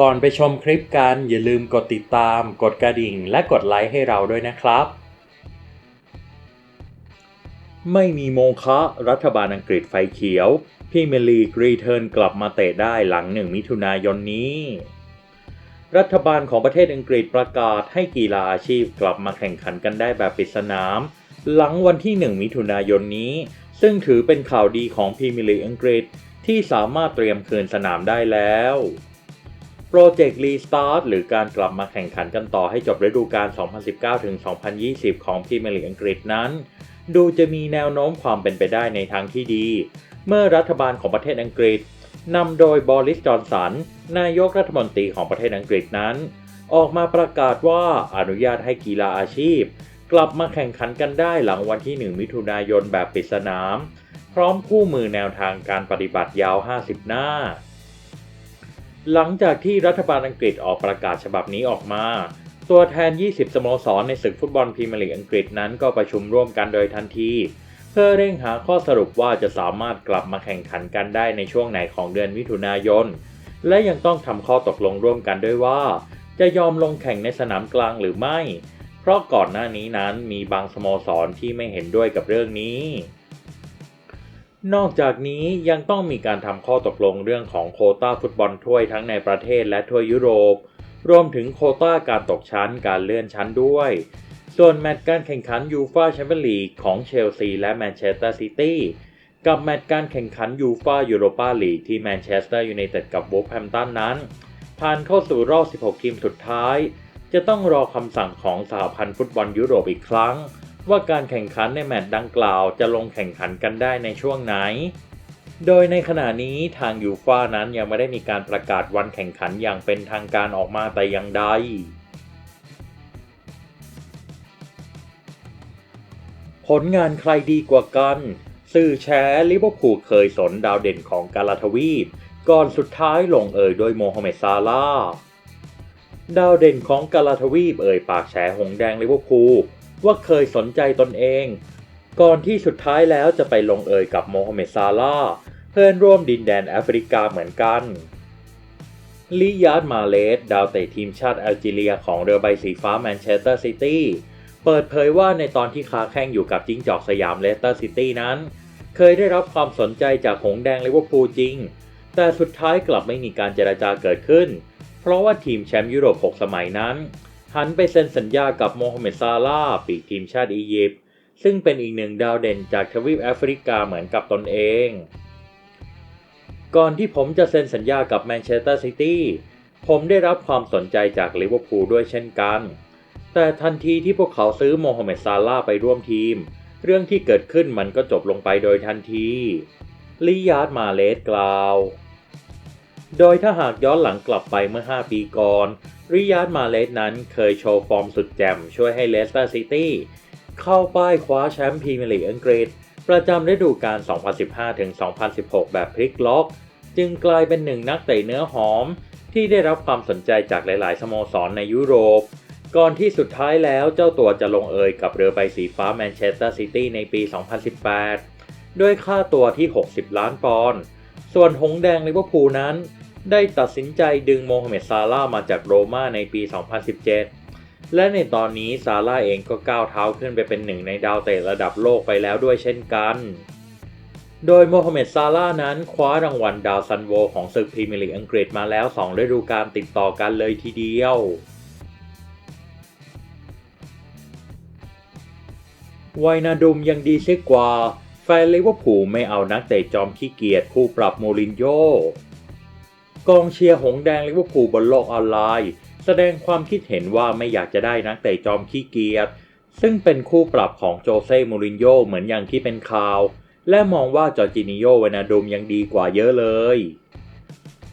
ก่อนไปชมคลิปกันอย่าลืมกดติดตาม กดกระดิ่ง และกดไลค์ให้เราด้วยนะครับ ไม่มีโมฆะรัฐบาลอังกฤษไฟเขียวพรีเมียร์ลีกรีเทิร์นกลับมาเตะได้หลังหนึ่งมิถุนายนนี้ รัฐบาลของประเทศอังกฤษประกาศให้กีฬาอาชีพกลับมาแข่งขันกันได้แบบปิดสนาม หลังวันที่ 1 มิถุนายนนี้ ซึ่งถือเป็นข่าวดีของพรีเมียร์ลีกอังกฤษที่สามารถเตรียมคืนสนามได้แล้ว โปรเจกต์รีสตาร์ทหรือการกลับมาแข่งขันกันต่อให้จบฤดูกาล 2019-2020 ของพรีเมียร์ลีกอังกฤษนั้น ดูจะมีแนวโน้มความเป็นไปได้ในทางที่ดี เมื่อรัฐบาลของประเทศอังกฤษนำโดยบอริส จอนสัน นายกรัฐมนตรีของประเทศอังกฤษนั้น ออกมาประกาศว่าอนุญาตให้กีฬาอาชีพ กลับมาแข่งขันกันได้หลังวันที่ 1 มิถุนายนแบบปิดสนาม พร้อมคู่มือแนวทางการปฏิบัติยาว 50 หน้า หลังจากที่รัฐบาลอังกฤษออกประกาศฉบับนี้ออกมา ตัวแทน 20 สโมสรในศึกฟุตบอลพรีเมียร์ลีกอังกฤษนั้นก็ประชุมร่วมกันโดยทันที เพื่อเร่งหาข้อสรุปว่าจะสามารถกลับมาแข่งขันกันได้ในช่วงไหนของเดือนมิถุนายน และยังต้องทำข้อตกลงร่วมกันด้วยว่า จะยอมลงแข่งในสนามกลางหรือไม่ เพราะก่อนหน้านี้นั้นมีบางสโมสรที่ไม่เห็นด้วยกับเรื่องนี้ นอกจากนี้ยังต้องมีการทำข้อตกลงเรื่องของโคต้าฟุตบอลถ้วยทั้งในประเทศและทั่วยุโรป รวมถึงโคต้าการตกชั้นการเลื่อนชั้นด้วย ส่วนแมตช์การแข่งขันยูฟาแชมเปี้ยนลีกของเชลซีและแมนเชสเตอร์ซิตี้กับแมตช์การแข่งขันยูฟายูโรปาลีกที่แมนเชสเตอร์ยูไนเต็ดกับวูฟแฮมตันนั้น ผ่านเข้าสู่รอบ 16 ทีมสุดท้าย จะต้องรอคำสั่งของสหพันธ์ฟุตบอลยุโรปอีกครั้ง ว่าการแข่งขันในแมตช์ดังกล่าวจะลงแข่งขันกันได้ในช่วงไหน โดยในขณะนี้ทางยูฟ่านั้นยังไม่ได้มีการประกาศวันแข่งขันอย่างเป็นทางการออกมาแต่อย่างใดผลงานใครดีกว่ากัน สื่อแชร์ลิเวอร์พูลเคยสนดาวเด่นของกาลาทวีป ก่อนสุดท้ายลงเอ่ยโดยโมฮัมเหม็ดซาลาดาวเด่นของกาลาทวีปเอ่ยปากแฉหงแดงลิเวอร์พูล ว่าเคยสนใจตนเอง ก่อนที่สุดท้ายแล้วจะไปลงเอยกับโมฮัมเหม็ดซาลาเพื่อนร่วมดินแดนแอฟริกาเหมือนกันลิยาร์ดมาเลสดาวเตะทีมชาติแอลจีเรียของเรือใบสีฟ้าแมนเชสเตอร์ซิตี้เปิดเผยว่าในตอนที่ค้าแข่งอยู่กับจิ้งจอกสยามเลสเตอร์ซิตี้นั้น เคยได้รับความสนใจจากหงแดงลิเวอร์พูลจริง แต่สุดท้ายกลับไม่มีการเจราจาเกิดขึ้น เพราะว่าทีมแชมป์ยุโรป 6 สมัยนั้น หันไปเซ็นสัญญากับโมฮัมเหม็ดซาลาปีกทีมชาติอียิปต์ซึ่งเป็นอีกหนึ่งดาวเด่นจากทวีปแอฟริกาเหมือนกับตนเอง ก่อนที่ผมจะเซ็นสัญญากับแมนเชสเตอร์ซิตี้ผมได้รับความสนใจจากลิเวอร์พูลด้วยเช่นกัน แต่ทันทีที่พวกเขาซื้อโมฮัมเหม็ดซาลาไปร่วมทีม เรื่องที่เกิดขึ้นมันก็จบลงไปโดยทันทีลิยาร์ดมาเลสกล่าว โดยถ้าหากย้อนหลังกลับไปเมื่อ 5 ปีก่อน ริยาดมาเลสนั้นเคยโชว์ฟอร์มสุดแจ่มช่วยให้เลสเตอร์ซิตี้เข้าป้ายคว้าแชมป์พรีเมียร์ลีกอังกฤษ ประจำฤดูกาล 2015-2016 แบบพลิกล็อก จึงกลายเป็นหนึ่งนักเตะเนื้อหอม ที่ได้รับความสนใจจากหลาย ๆ สโมสรในยุโรป ก่อนที่สุดท้ายแล้วเจ้าตัวจะลงเอยกับเรือใบสีฟ้าแมนเชสเตอร์ซิตี้ในปี 2018 ด้วยค่าตัวที่ 60 ล้านปอนด์ส่วนหงแดงลิเวอร์พูลนั้น ได้ตัดสินใจดึงโมฮัมเหม็ดซาลาห์มาจากโรม่าในปี 2017 และในตอนนี้ซาลาห์เองก็ก้าวเท้าขึ้นไปเป็นหนึ่งในดาวเตะระดับโลกไปแล้วด้วยเช่นกัน โดยโมฮัมเหม็ดซาลาห์นั้นคว้ารางวัลดาวซันโวของศึกพรีเมียร์ลีกอังกฤษมาแล้ว 2 ฤดูกาลติดต่อกันเลยทีเดียวไวนาดุมยังดีเสียกว่าแฟนลิเวอร์พูลไม่เอานักเตะจอมขี้เกียจคู่ปรับโมรินโญ่ กองเชียร์หงแดงลิเวอร์พูลบนโลกออนไลน์ แสดงความคิดเห็นว่าไม่อยากจะได้นักเตะจอมขี้เกียจซึ่งเป็นคู่ปรับของโจเซ่โมรินโญ่เหมือนอย่างที่เป็นข่าว และมองว่าจอร์จินิโยเวนาดุมยังดีกว่าเยอะเลย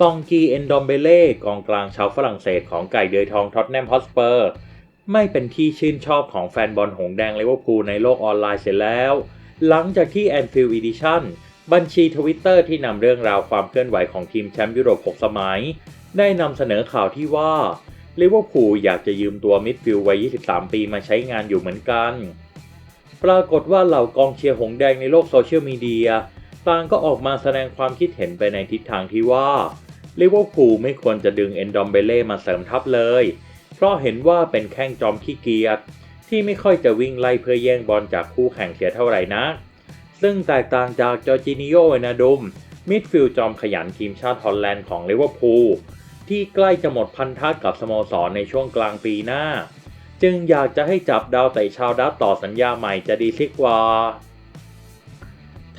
ตองกีเอนดอมเบเล่กองกลางชาวฝรั่งเศสของไก่เดือยทองท็อตแนมฮอสเปอร์ ไม่เป็นที่ชื่นชอบของแฟนบอลหงแดงลิเวอร์พูลในโลกออนไลน์เสร็จแล้ว หลังจากที่ Anfield Edition บัญชีทวิตเตอร์ที่นำเรื่องราวความเคลื่อนไหวของทีมแชมป์ยุโรป 6 สมัย ได้นำเสนอข่าวที่ว่าลิเวอร์พูลอยากจะยืมตัวมิดฟิลด์วัย 23 ปีมาใช้งานอยู่เหมือนกัน ปรากฏว่าเหล่ากองเชียร์หงแดงในโลกโซเชียลมีเดียต่างก็ออกมาแสดงความคิดเห็นไปในทิศทางที่ว่าลิเวอร์พูลไม่ควรจะดึงเอนดอมเบเล่มาเสริมทัพเลย เพราะเห็นว่าเป็นแข้งจอมขี้เกียจที่ไม่ค่อยจะวิ่งไล่เพื่อแย่งบอลจากคู่แข่งเสียเท่าไหร่นัก ซึ่งแตกต่างจากจอร์จินิโยเวนาดุม มิดฟิลด์จอมขยันทีมชาติฮอลแลนด์ของลิเวอร์พูลที่ใกล้จะหมดพันธะกับสโมสรในช่วงกลางปีหน้า จึงอยากจะให้จับดาวเตะชาวดัตต่อสัญญาใหม่จะดีซิกว่า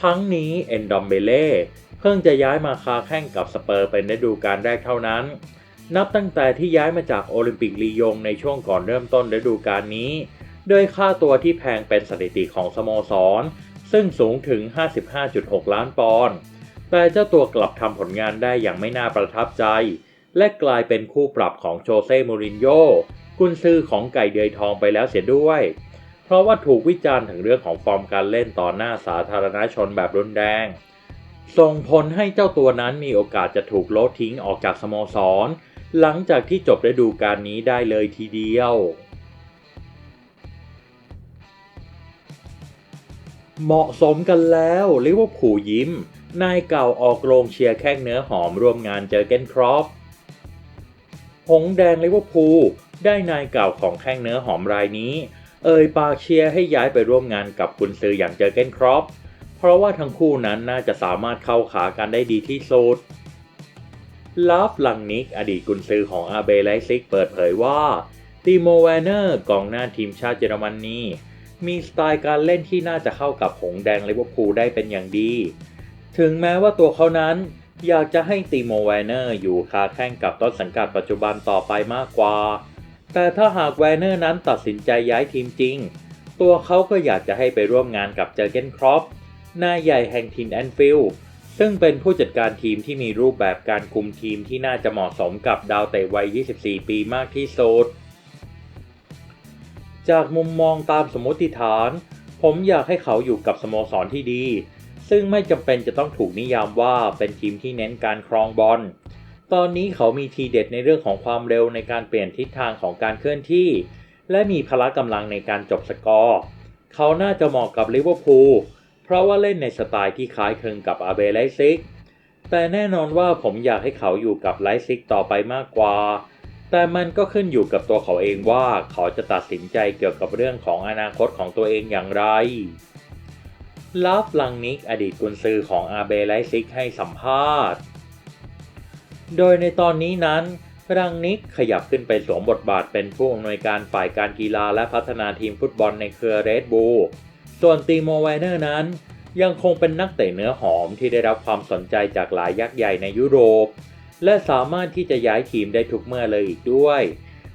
ทั้งนี้เอนดอมเบเล่เพิ่งจะย้ายมาคาแข่งกับสเปอร์เป็นฤดูกาลแรกเท่านั้น นับตั้งแต่ที่ย้ายมาจากโอลิมปิกลียงในช่วงก่อนเริ่มต้นฤดูกาลนี้ โดยค่าตัวที่แพงเป็นสถิติของสโมสร ซึ่งสูงถึง 55.6 ล้านปอนด์ แต่เจ้าตัวกลับทำผลงานได้อย่างไม่น่าประทับใจ และกลายเป็นคู่ปรับของโจเซ่ มูรินโญ่กุนซือของไก่เดือยทองไปแล้วเสียด้วย เพราะว่าถูกวิจารณ์ถึงเรื่องของฟอร์มการเล่นต่อหน้าสาธารณชนแบบรุนแรง ส่งผลให้เจ้าตัวนั้นมีโอกาสจะถูกโลดทิ้งออกจากสโมสร หลังจากที่จบฤดูกาลนี้ได้เลยทีเดียว เหมาะสมกันแล้วลิเวอร์พูลยิ้ม นายเก่าออกโรงเชียร์แข้งเนื้อหอมร่วมงานเจอเกนครอปหงแดงลิเวอร์พูลได้นายเก่าของแข้งเนื้อหอมรายนี้ เอ่ยปากเชียร์ให้ย้ายไปร่วมงานกับกุนซืออย่างเจอเกนครอปเพราะว่าทั้งคู่นั้นน่าจะสามารถเข้าขากันได้ดีที่สุดลาฟลังนิก อดีตกุนซือของอาเบไลซิกเปิดเผยว่าติโมแวนเนอร์กองหน้าทีมชาติเยอรมนี มีสไตล์การเล่นที่น่าจะเข้ากับหงแดงลิเวอร์พูลได้เป็นอย่างดี ถึงแม้ว่าตัวเขานั้นอยากจะให้ติโมแวนเนอร์อยู่คาแข่งกับต้นสังกัดปัจจุบันต่อไปมากกว่า แต่ถ้าหากแวนเนอร์นั้นตัดสินใจย้ายทีมจริง ตัวเขาก็อยากจะให้ไปร่วมงานกับเจอร์เกนครอปนาใหญ่แห่งทีมแอนฟิลด์ซึ่งเป็นผู้จัดการทีมที่มีรูปแบบการคุมทีมที่น่าจะเหมาะสมกับดาวเตะวัย 24 ปีมากที่สุด จากมุมมองตามสมมติฐาน ผมอยากให้เขาอยู่กับสโมสรที่ดี ซึ่งไม่จำเป็นจะต้องถูกนิยามว่าเป็นทีมที่เน้นการครองบอล ตอนนี้เขามีทีเด็ดในเรื่องของความเร็วในการเปลี่ยนทิศทางของการเคลื่อนที่ และมีพละกำลังในการจบสกอร์ เขาน่าจะเหมาะกับลิเวอร์พูล เพราะว่าเล่นในสไตล์ที่คล้ายคลึงกับอาเบไลซิกแต่แน่นอนว่าผมอยากให้เขาอยู่กับไลซิกต่อไปมากกว่า แต่มันก็ขึ้นอยู่กับตัวเขาเองว่าเขาจะตัดสินใจเกี่ยวกับเรื่องของอนาคตของตัวเองอย่างไรลาฟลังนิกอดีตกุนซือของอาเบไลซิกให้สัมภาษณ์ โดยในตอนนี้นั้นรังนิกขยับขึ้นไปสวมบทบาทเป็นผู้อำนวยการฝ่ายการกีฬาและพัฒนาทีมฟุตบอลในเครือเรดบูลส่วนตีโมไวเนอร์นั้น ยังคงเป็นนักเตะเนื้อหอมที่ได้รับความสนใจจากหลายยักษ์ใหญ่ในยุโรป และสามารถที่จะย้ายทีมได้ทุกเมื่อเลยอีกด้วย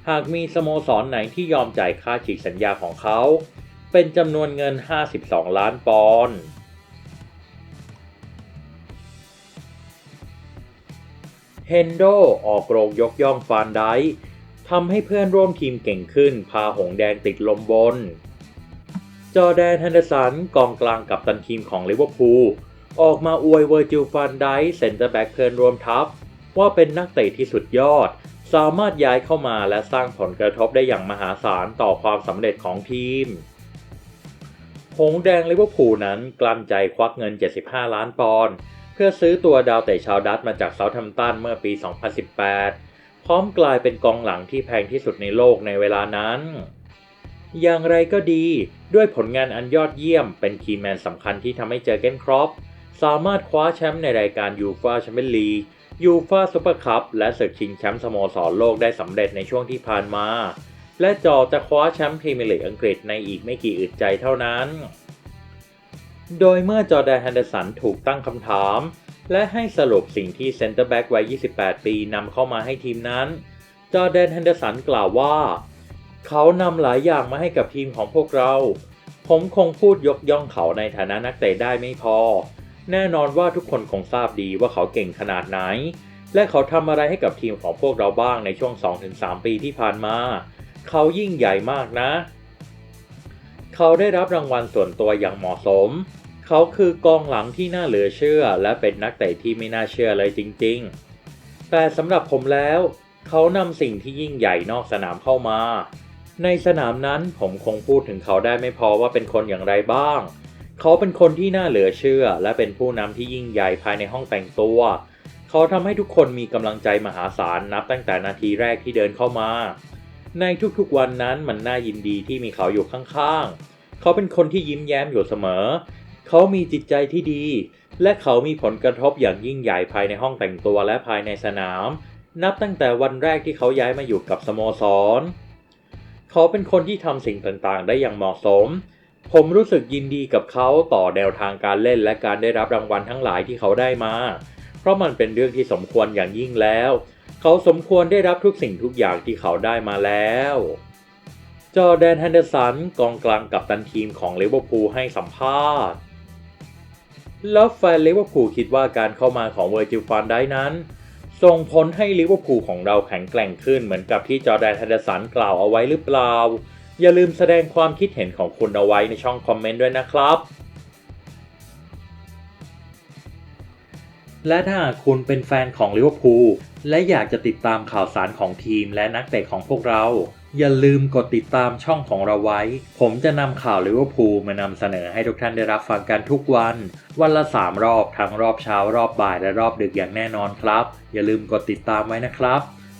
หากมีสโมสรไหนที่ยอมจ่ายค่าฉีกสัญญาของเขา เป็นจำนวนเงิน 52 ล้านปอนด์เฮนโดออกโรงยกย่องฟานไดทำให้เพื่อนร่วมทีมเก่งขึ้น พาหงแดงติดลมบน จอแดนแฮนเดอร์สันกองกลางกับตันทีมของลิเวอร์พูลออกมาอวยเวอร์จิลฟานไดเซนเตอร์แบ็กเพื่อนร่วมทัพ ว่าเป็นนักเตะที่สุดยอด สามารถย้ายเข้ามาและสร้างผลกระทบได้อย่างมหาศาลต่อความสำเร็จของทีม หงแดงลิเวอร์พูลนั้นกลั้นใจควักเงิน 75 ล้านปอนด์เพื่อซื้อตัวดาวเตะชาวดัตมาจากเซาท์แฮมป์ตันเมื่อปี 2018 พร้อมกลายเป็นกองหลังที่แพงที่สุดในโลกในเวลานั้นอย่างไรก็ดี ด้วยผลงานอันยอดเยี่ยมเป็นคีย์แมนสำคัญที่ทำให้เจอเกนครอปสามารถคว้าแชมป์ในรายการยูฟาแชมเปี้ยนลีก ยูฟาซูเปอร์คัพและศึกชิงแชมป์สโมสรโลกได้สำเร็จในช่วงที่ผ่านมา และจอจะคว้าแชมป์พรีเมียร์ลีกอังกฤษในอีกไม่กี่อึดใจเท่านั้น โดยเมื่อจอแดนแฮนเดอร์สันถูกตั้งคำถาม และให้สรุปสิ่งที่เซนเตอร์แบ็กวัย 28 ปีนำเข้ามาให้ทีมนั้น จอแดนแฮนเดอร์สันกล่าวว่า เขานำหลายอย่างมาให้กับทีมของพวกเรา ผมคงพูดยกย่องเขาในฐานะนักเตะได้ไม่พอ แน่นอนว่าทุกคนคงทราบดีว่าเขาเก่งขนาดไหน และเขาทำอะไรให้กับทีมของพวกเราบ้างในช่วง 2-3 ปีที่ผ่านมา เขายิ่งใหญ่มากนะ เขาได้รับรางวัลส่วนตัวอย่างเหมาะสม เขาคือกองหลังที่น่าเหลือเชื่อ และเป็นนักเตะที่ไม่น่าเชื่อเลยจริง ๆ แต่สำหรับผมแล้ว เขานำสิ่งที่ยิ่งใหญ่นอกสนามเข้ามา ในสนามนั้นผมคงพูดถึงเขาได้ไม่พอว่าเป็นคนอย่างไรบ้าง เขาเป็นคนที่น่าเหลือเชื่อ และเป็นผู้นำที่ยิ่งใหญ่ภายในห้องแต่งตัว เขาทำให้ทุกคนมีกำลังใจมหาศาลนับตั้งแต่นาทีแรกที่เดินเข้ามา ในทุกๆวันนั้นมันน่ายินดีที่มีเขาอยู่ข้างๆ เขาเป็นคนที่ยิ้มแย้มอยู่เสมอ เขามีจิตใจที่ดี และเขามีผลกระทบอย่างยิ่งใหญ่ภายในห้องแต่งตัวและภายในสนาม นับตั้งแต่วันแรกที่เขาย้ายมาอยู่กับสโมสร เขาเป็นคนที่ทำสิ่งต่างๆ ได้อย่างเหมาะสม ผมรู้สึกยินดีกับเขาต่อแนวทางการเล่นและการได้รับรางวัลทั้งหลายที่เขาได้มา เพราะมันเป็นเรื่องที่สมควรอย่างยิ่งแล้ว เขาสมควรได้รับทุกสิ่งทุกอย่างที่เขาได้มาแล้ว จอแดนแฮนเดอร์สันกองกลางกับตันทีมของลิเวอร์พูลให้สัมภาษณ์ แล้วแฟนลิเวอร์พูลคิดว่าการเข้ามาของเวอร์จิลฟานได้นั้น ส่งผลให้ลิเวอร์พูลของเราแข็งแกร่งขึ้นเหมือนกับที่จอแดนแฮนเดอร์สันกล่าวเอาไว้หรือเปล่า อย่าลืมแสดงความคิดเห็นของคุณเอาไว้ในช่องคอมเมนต์ด้วยนะครับ และถ้าหากคุณเป็นแฟนของลิเวอร์พูลและอยากจะติดตามข่าวสารของทีมและนักเตะของพวกเรา อย่าลืมกดติดตามช่องของเราไว้ ผมจะนำข่าวลิเวอร์พูลมานำเสนอให้ทุกท่านได้รับฟังกันทุกวัน วันละ 3 รอบทั้งรอบเช้ารอบบ่ายและรอบดึกอย่างแน่นอนครับ อย่าลืมกดติดตามไว้นะครับ